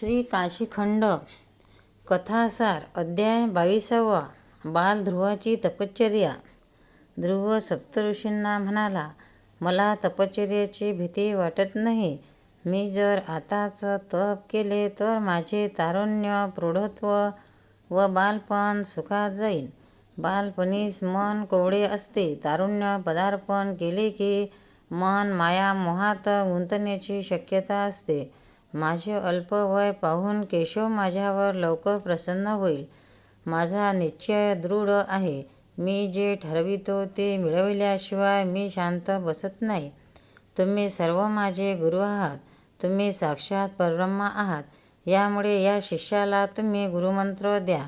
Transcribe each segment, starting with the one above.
श्री काशीखंड कथासार अध्याय बावीसावा बाल ध्रुवाची तपश्चर्या. ध्रुव सप्तऋषींना म्हणाला मला तपश्चर्याची भीती वाटत नाही. मी जर आताच तप केले तर माझे तारुण्य प्रौढत्व व बालपण सुखात जाईल बालपणीस मन कोवळे असते. तारुण्य पदार्पण केले की मन माया मोहात गुंतण्याची शक्यता असते. माझे अल्प वय पाहून केशव माझ्यावर लवकर प्रसन्न होईल. माझा निश्चय दृढ आहे. मी जे ठरवितो ते मिळविल्याशिवाय मी शांत बसत नाही. तुम्ही सर्व माझे गुरु आहात. तुम्ही साक्षात परब्रह्म आहात. यामुळे या शिष्याला तुम्ही गुरुमंत्र द्या.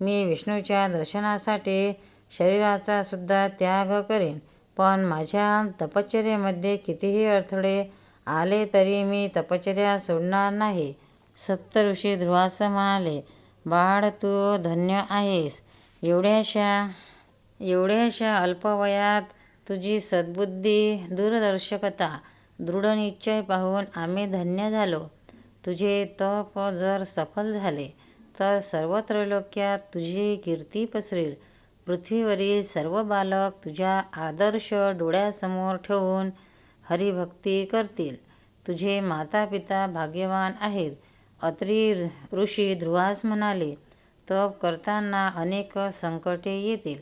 मी विष्णूच्या दर्शनासाठी शरीराचा सुद्धा त्याग करेन. पण माझ्या तपश्चर्येमध्ये कितीही अडथळे आले तरी मी तपश्चर्या सोडणार नाही. सप्तऋषी ध्रुवास म्हणाले बाळ तू धन्य आहेस. एवढ्याशा एवढ्याशा अल्पवयात तुझी सद्बुद्धी दूरदर्शकता दृढनिश्चय पाहून आम्ही धन्य झालो. तुझे तप जर सफल झाले तर सर्व त्रैलोक्यात तुझी कीर्ती पसरेल. पृथ्वीवरील सर्व बालक तुझ्या आदर्श डोळ्यासमोर ठेवून हरिभक्ती करतील. तुझे माता पिता भाग्यवान आहेत. अत्री ऋषी ध्रुवास म्हणाले तप करताना अनेक संकटे येतील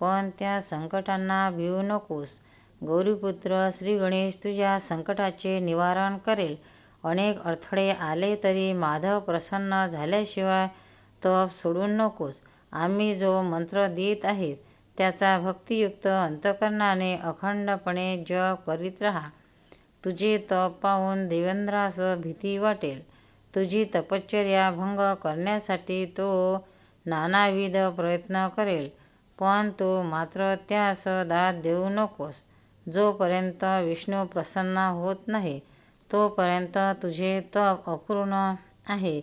पण त्या संकटांना भिवू नकोस. गौरीपुत्र श्री गणेश तुझ्या संकटाचे निवारण करेल. अनेक अडथळे आले तरी माधव प्रसन्न झाल्याशिवाय तप सोडू नकोस. आम्ही जो मंत्र देत आहेत त्याचा भक्तियुक्त अंतकरणाने अखंडपणे जप करीत राहा. तुझे तप पाहून देवेंद्रास भीती वाटेल. तुझी तपश्चर्या भंग करण्यासाठी तो नानाविध प्रयत्न करेल. पण तू मात्र त्यास दाद देऊ नकोस. जोपर्यंत विष्णू प्रसन्न होत नाही तोपर्यंत तुझे तप अपूर्ण आहे.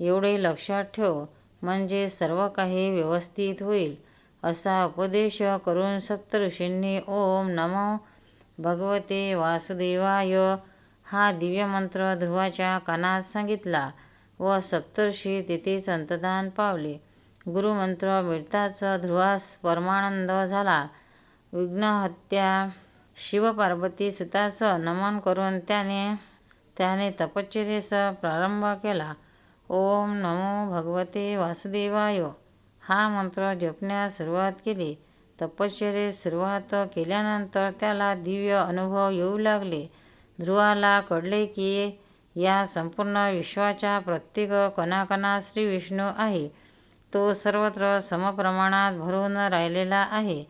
एवढे लक्षात ठेव म्हणजे सर्व काही व्यवस्थित होईल. असा उपदेश करून सप्तऋषींनी ओम नमो भगवते वासुदेवाय. हा दिव्यमंत्र ध्रुवाच्या कानात सांगितला व सप्तर्षी तिथे संतदान पावले. गुरुमंत्र मिळताच ध्रुवास परमानंद झाला. विघ्नहत्या शिवपार्वती सुताचं नमन करून त्याने त्याने तपश्चर्येस प्रारंभ केला. ओम नमो भगवते वासुदेवाय. हा मंत्र जपण्यास सुरुवात केली. तपश्चर्येत सुरुवात केल्यानंतर त्याला दिव्य अनुभव येऊ लागले. ध्रुवाला कळले की या संपूर्ण विश्वाच्या प्रत्येक कणाकणा श्री विष्णू आहे. तो सर्वत्र समप्रमाणात भरून राहिलेला आहे.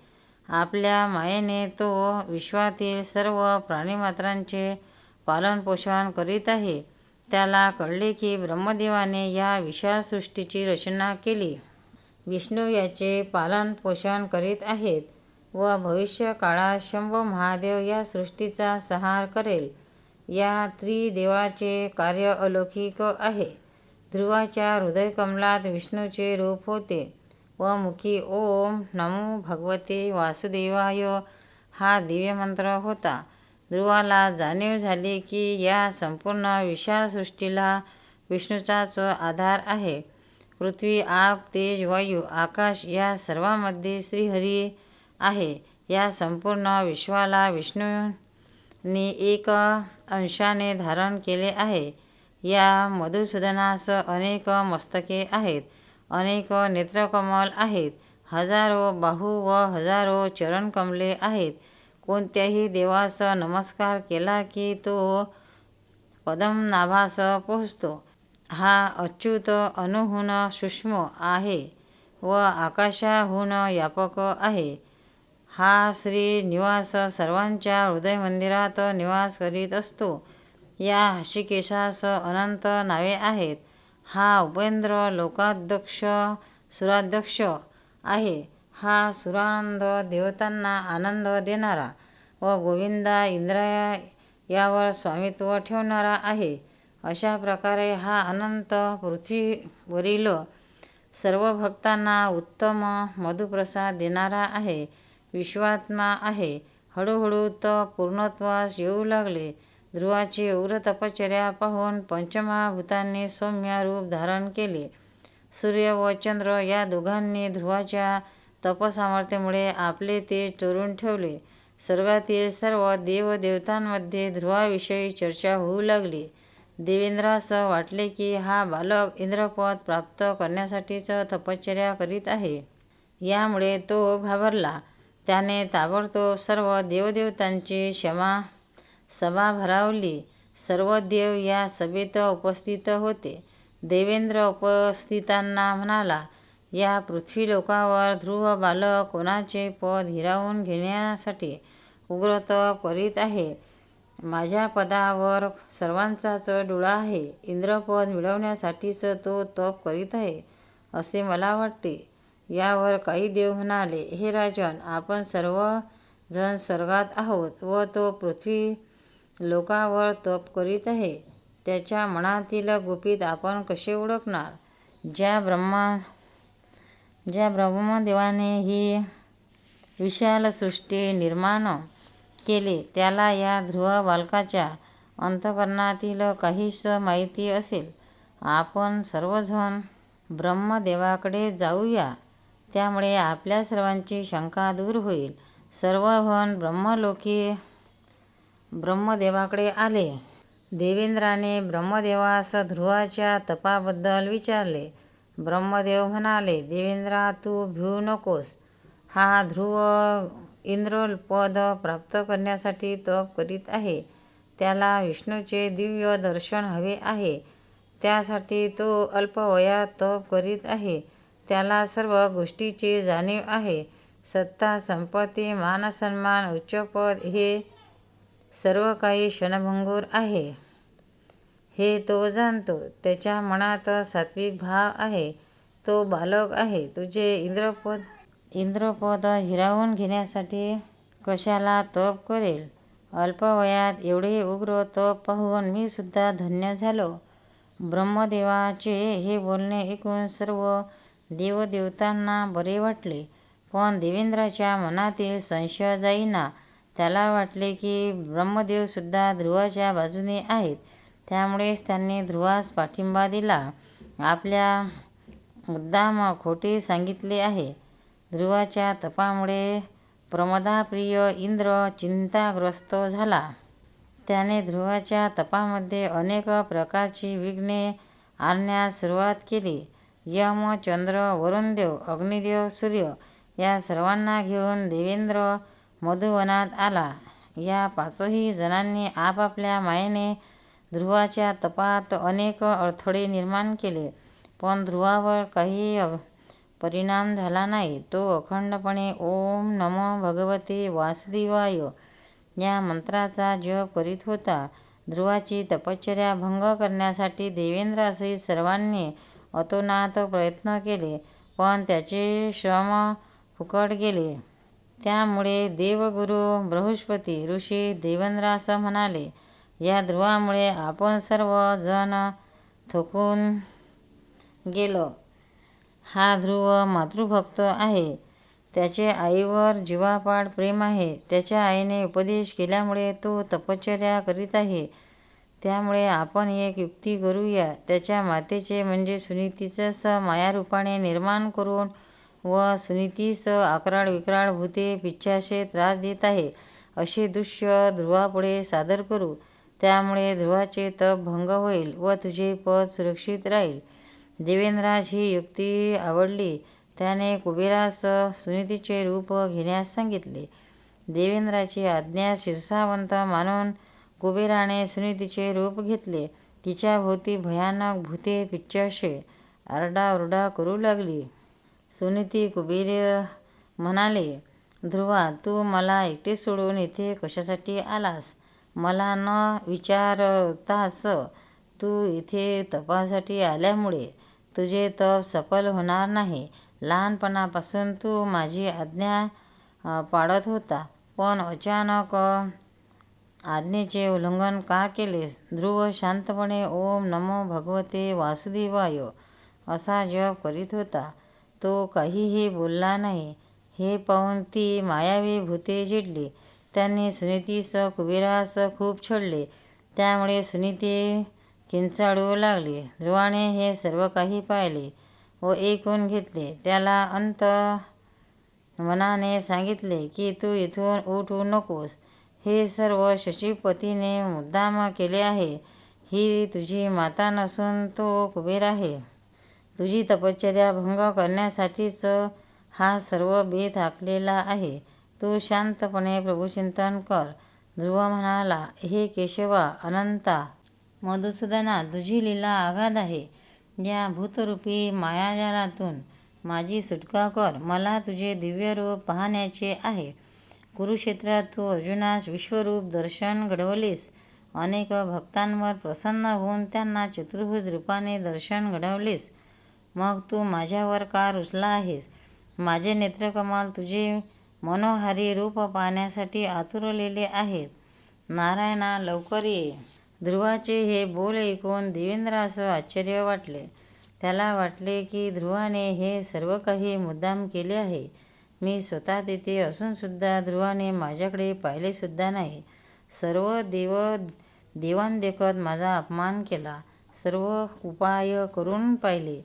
आपल्या मायेने तो विश्वातील सर्व प्राणीमात्रांचे पालनपोषण करीत आहे. त्याला कळले की ब्रह्मदेवाने या विशाल सृष्टीची रचना केली. विष्णू याचे पालनपोषण करीत आहेत व भविष्य काळात शंभो महादेव या सृष्टीचा संहार करेल. या त्रिदेवाचे कार्य अलौकिक आहे. ध्रुवाच्या हृदयकमलात विष्णूचे रूप होते व मुखी ओम नमो भगवते वासुदेवाय हा दिव्यमंत्र होता. ध्रुवाला जाणीव झाली की या संपूर्ण विशाल सृष्टीला विष्णूचाच आधार आहे. पृथ्वी आप तेज वायू आकाश या सर्वांमध्ये श्रीहरी आहे. या संपूर्ण विश्वाला विष्णूंनी एक अंशाने धारण केले आहे. या मधुसूदनास अनेक मस्तके आहेत अनेक नेत्रकमल आहेत हजारो बाहू व हजारो चरणकमले आहेत. कोणत्याही देवास नमस्कार केला की तो पद्मनाभास पोहोचतो. हा अच्युत अनुहून सूक्ष्म आहे व आकाशाहून व्यापक आहे. हा श्री निवास सर्वांच्या हृदयमंदिरात निवास करीत असतो. या हशिकेशास अनंत नावे आहेत. हा उपेंद्र लोकाध्यक्ष सुराध्यक्ष आहे. हा सुरानंद देवतांना आनंद देणारा व गोविंदा इंद्रा यावर स्वामित्व ठेवणारा आहे. अशा प्रकारे हा अनंत पृथ्वीवरील सर्व भक्तांना उत्तम मधुप्रसाद देणारा आहे विश्वात्मा आहे. हळूहळू तो पूर्णत्वास येऊ लागले. ध्रुवाची उग्र तपश्चर्या पाहून पंचमहाभूतांनी सौम्य रूप धारण केले. सूर्य व चंद्र या दोघांनी ध्रुवाच्या तपसामर्थ्यामुळे आपले तेज चोरून ठेवले. स्वर्गातील सर्व देवदेवतांमध्ये ध्रुवाविषयी चर्चा होऊ लागली. देवेंद्रास वाटले की हा बालक इंद्रपद प्राप्त करण्यासाठीच तपश्चर्या करीत आहे. यामुळे तो घाबरला. त्याने ताबडतोब सर्व देवदेवतांची क्षमा सभा भरावली. सर्व देव या सभेत उपस्थित होते. देवेंद्र उपस्थितांना म्हणाला या पृथ्वीलोकावर ध्रुव बालक कोणाचे पद हिरावून घेण्यासाठी उग्रतप करीत आहे? माझ्या पदावर सर्वांचाच डोळा आहे. इंद्रपद मिळवण्यासाठीच तो तप करीत आहे असे मला वाटते. यावर काही देव म्हणाले हे राजन आपण सर्व जण स्वर्गात आहोत व तो पृथ्वी लोकावर तप करीत आहे. त्याच्या मनातील गुपित आपण कसे ओळखणार? ज्या ब्रह्मा ज्या ब्रह्मदेवाने ही विशाल सृष्टी निर्माण केले. त्याला या ध्रुव बालकाच्या अंतकरणातील काहीच माहिती असेल. आपण सर्वजण ब्रह्मदेवाकडे जाऊया. त्यामुळे आपल्या सर्वांची शंका दूर होईल. सर्वजण ब्रह्मलोकी ब्रह्मदेवाकडे आले. देवेंद्राने ब्रह्मदेवास ध्रुवाच्या तपाबद्दल विचारले. ब्रह्मदेव म्हणाले देवेंद्रा तू भिवू नकोस. हा ध्रुव इंद्रपद प्राप्त करण्यासाठी तप करीत आहे. त्याला विष्णूचे दिव्य दर्शन हवे आहे. त्यासाठी तो अल्पवयात तप करीत आहे. त्याला सर्व गोष्टीची जाणीव आहे. सत्ता संपत्ती मानसन्मान उच्चपद हे सर्व काही क्षणभंगूर आहे. हे तो जाणतो. त्याच्या मनात सात्विक भाव आहे. तो बालक आहे. तुझे इंद्रपद इंद्रपद हिरावून घेण्यासाठी कशाला तप करेल? अल्पवयात एवढे उग्र तप पाहून मी सुद्धा धन्य झालो. ब्रह्मदेवाचे हे बोलणे ऐकून सर्व देवदेवतांना बरे वाटले. पण देवेंद्राच्या मनातील संशय जाईना. त्याला वाटले की ब्रह्मदेवसुद्धा ध्रुवाच्या बाजूने आहेत. त्यामुळेच त्यांनी ध्रुवास पाठिंबा दिला. आपल्या मुद्दाम खोटे सांगितले आहे. ध्रुवाच्या तपामुळे प्रमदाप्रिय इंद्र चिंताग्रस्त झाला. त्याने ध्रुवाच्या तपामध्ये अनेक प्रकारची विघ्ने आणण्यास सुरुवात केली. यम चंद्र वरुणदेव अग्निदेव सूर्य या सर्वांना घेऊन देवेंद्र मधुवनात आला. या पाचही जणांनी आपापल्या मायेने ध्रुवाच्या तपात अनेक अडथळे निर्माण केले. पण ध्रुवावर काही परिणाम झाला नाही तो अखंडपणे ओम नमो भगवते वासुदेवाय. या मंत्राचा जप करीत होता. ध्रुवाची तपश्चर्या भंग करण्यासाठी देवेंद्रासहित सर्वांनी अतोनात प्रयत्न केले पण त्याचे श्रम फुकट गेले. त्यामुळे देवगुरु बृहस्पती ऋषी देवेंद्रास म्हणाले या ध्रुवामुळे आपण सर्व जण थकून गेलो. हा ध्रुव मातृभक्त आहे. त्याचे आईवर जीवापाड प्रेम आहे. त्याच्या आईने उपदेश केल्यामुळे तो तपश्चर्या करीत आहे. त्यामुळे आपण एक युक्ती करूया. त्याच्या मातेचे म्हणजे सुनीतीचं स मायारूपाने निर्माण करून व सुनीतीस अकराळ विक्राळ भूते पिच्छाशे त्रास देत आहे. असे दृश्य ध्रुवापुढे सादर करू. त्यामुळे ध्रुवाचे तप भंग होईल व तुझे पद सुरक्षित राहील. देवेंद्रास ही युक्ती आवडली. त्याने कुबेरास सुनीतीचे रूप घेण्यास सांगितले. देवेंद्राची आज्ञा शिरसावंत मानून कुबेराने सुनीतीचे रूप घेतले. तिच्या भोवती भयानक भूते पिच्चाशे आरडाओरडा करू लागली. सुनीती कुबेर म्हणाले ध्रुवा तू मला एकटे सोडून इथे कशासाठी आलास? मला न विचारतास तू इथे तपासाठी आल्यामुळे तुझे तप सफल होणार नाही. लहानपणापासून तू माझी आज्ञा पाळत होता. पण अचानक आज्ञेचे उल्लंघन का केलेस? ध्रुव शांतपणे ओम नमो भगवते वासुदेवाय असा जप करीत होता. तो काहीही बोलला नाही. हे पाहून ती मायावी भूते चिडली त्यांनी सुनीतीस कुबेरास खूप छळले. त्यामुळे सुनीती किंचाळू लागली. ध्रुवाने हे सर्व काही पाहिले व ऐकून घेतले. त्याला अंत मनाने सांगितले की तू इथून उठू नकोस. हे सर्व शशीपतीने मुद्दाम केले आहे. ही तुझी माता नसून तो कुबेर आहे. तुझी तपश्चर्या भंग करण्यासाठीच हा सर्व बेत आखलेला आहे. तू शांतपणे प्रभुचिंतन कर. ध्रुव म्हणाला हे केशवा अनंता मधुसूदना तुझी लीला आगाध आहे. या भूतरूपी मायाजालातून माझी सुटका कर. मला तुझे दिव्य रूप पाहण्याचे आहे. कुरुक्षेत्रात तू अर्जुनास विश्वरूप दर्शन घडवलीस. अनेक भक्तांवर प्रसन्न होऊन त्यांना चतुर्भुज रूपाने दर्शन घडवलीस. मग तू माझ्यावर का रुचला आहेस? माझे नेत्रकमाल तुझे मनोहारी रूप पाहण्यासाठी आतुरलेले आहेत. नारायणा लवकर ये. ध्रुवाचे हे बोल ऐकून देवेंद्रास आश्चर्य वाटले. त्याला वाटले की ध्रुवाने हे सर्व काही मुद्दाम केले आहे. मी स्वतः तेथे असूनसुद्धा ध्रुवाने माझ्याकडे पाहिलेसुद्धा नाही. सर्व देव देवांदेखत माझा अपमान केला. सर्व उपाय करून पाहिले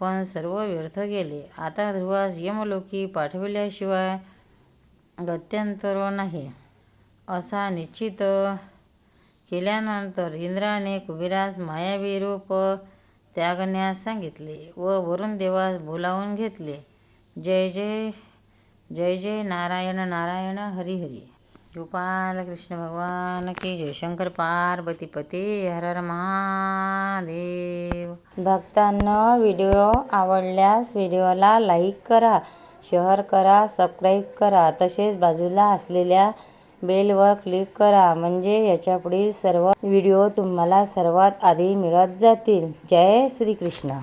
पण सर्व व्यर्थ गेले. आता ध्रुवास यमलोकी पाठविल्याशिवाय गत्यंतर नाही. असा निश्चित केल्यानंतर इंद्राने कुबेरास मायावी रूप त्यागण्यास सांगितले व वरुण देवास बोलावून घेतले जय जय जय जय नारायण नारायण हरी हरी. गोपाल कृष्ण भगवान की जय. शंकर पार्वती पती हर हर महादेव. भक्तांना व्हिडिओ आवडल्यास व्हिडिओला लाईक करा शेअर करा सबस्क्राईब करा. तसेच बाजूला असलेल्या बेलवर क्लिक करा. म्हणजे याच्या पुढील सर्व व्हिडिओ तुम्हाला सर्वात आधी मिळत जातील. जय श्रीकृष्ण.